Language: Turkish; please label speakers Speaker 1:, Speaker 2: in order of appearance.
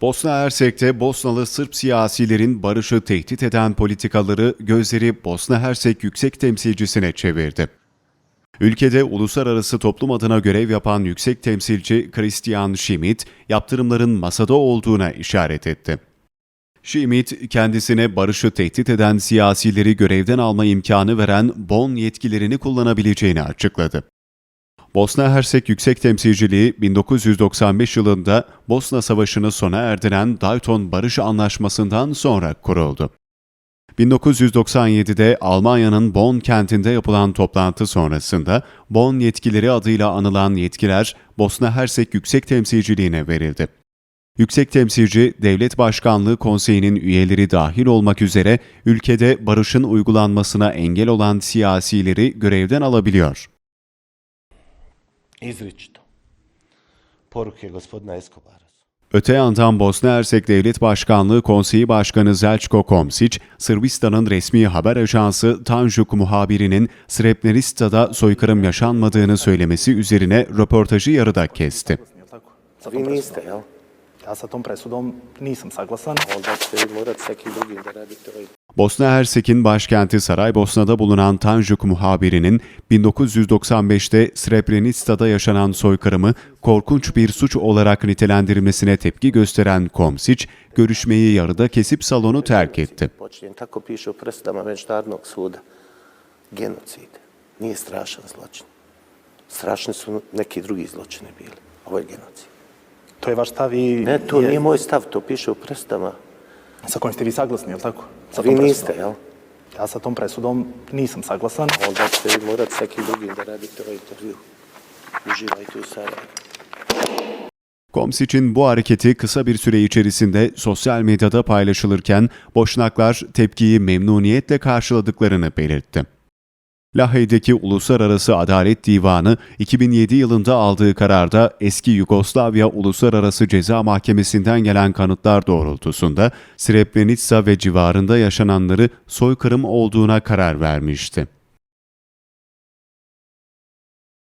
Speaker 1: Bosna Hersek'te Bosnalı Sırp siyasilerin barışı tehdit eden politikaları gözleri Bosna Hersek Yüksek Temsilcisine çevirdi. Ülkede uluslararası toplum adına görev yapan yüksek temsilci Christian Schmidt, yaptırımların masada olduğuna işaret etti. Schmidt, kendisine barışı tehdit eden siyasileri görevden alma imkanı veren Bonn yetkilerini kullanabileceğini açıkladı. Bosna Hersek Yüksek Temsilciliği 1995 yılında Bosna Savaşı'nı sona erdiren Dayton Barış Anlaşması'ndan sonra kuruldu. 1997'de Almanya'nın Bonn kentinde yapılan toplantı sonrasında Bonn yetkileri adıyla anılan yetkiler Bosna Hersek Yüksek Temsilciliğine verildi. Yüksek Temsilci, Devlet Başkanlığı Konseyi'nin üyeleri dahil olmak üzere ülkede barışın uygulanmasına engel olan siyasileri görevden alabiliyor.
Speaker 2: Izričito. Poruke gospodina Escobara.
Speaker 1: Öte yandan Bosna Hersek Devlet Başkanlığı Konseyi Başkanı Zelçko Komsic, Sırbistan'ın resmi haber ajansı Tanjuk muhabirinin Srebrenica'da soykırım yaşanmadığını söylemesi üzerine röportajı yarıda kesti.
Speaker 2: Vi
Speaker 1: Bosna Hersek'in başkenti Saraybosna'da bulunan Tanjuk muhabirinin 1995'te Srebrenica'da yaşanan soykırımı korkunç bir suç olarak nitelendirmesine tepki gösteren Komsic, görüşmeyi yarıda kesip salonu terk etti.
Speaker 2: počinjen. Tako piše u presudama Međunarodnog suda. Genocid. Nije strašan zločin. Strašni su neki drugi zločini bili. Ovo je genocid.
Speaker 3: To je vaš stav i...
Speaker 2: Ne, to
Speaker 3: je-
Speaker 2: nije moj stav, to piše u presudama.
Speaker 3: Sa kojim ste vi saglasni, jel tako? Sa
Speaker 2: Vi niste, jel?
Speaker 3: Ja sa tom presudom nisam saglasan.
Speaker 2: Onda ćete vi morati s nekim drugim da radite ovaj intervju. Uživajte u Sarajevu.
Speaker 1: Komsic'in bu hareketi kısa bir süre içerisinde sosyal medyada paylaşılırken Boşnaklar tepkiyi memnuniyetle karşıladıklarını belirtti. Lahey'deki Uluslararası Adalet Divanı 2007 yılında aldığı kararda eski Yugoslavya Uluslararası Ceza Mahkemesi'nden gelen kanıtlar doğrultusunda Srebrenica ve civarında yaşananları soykırım olduğuna karar vermişti.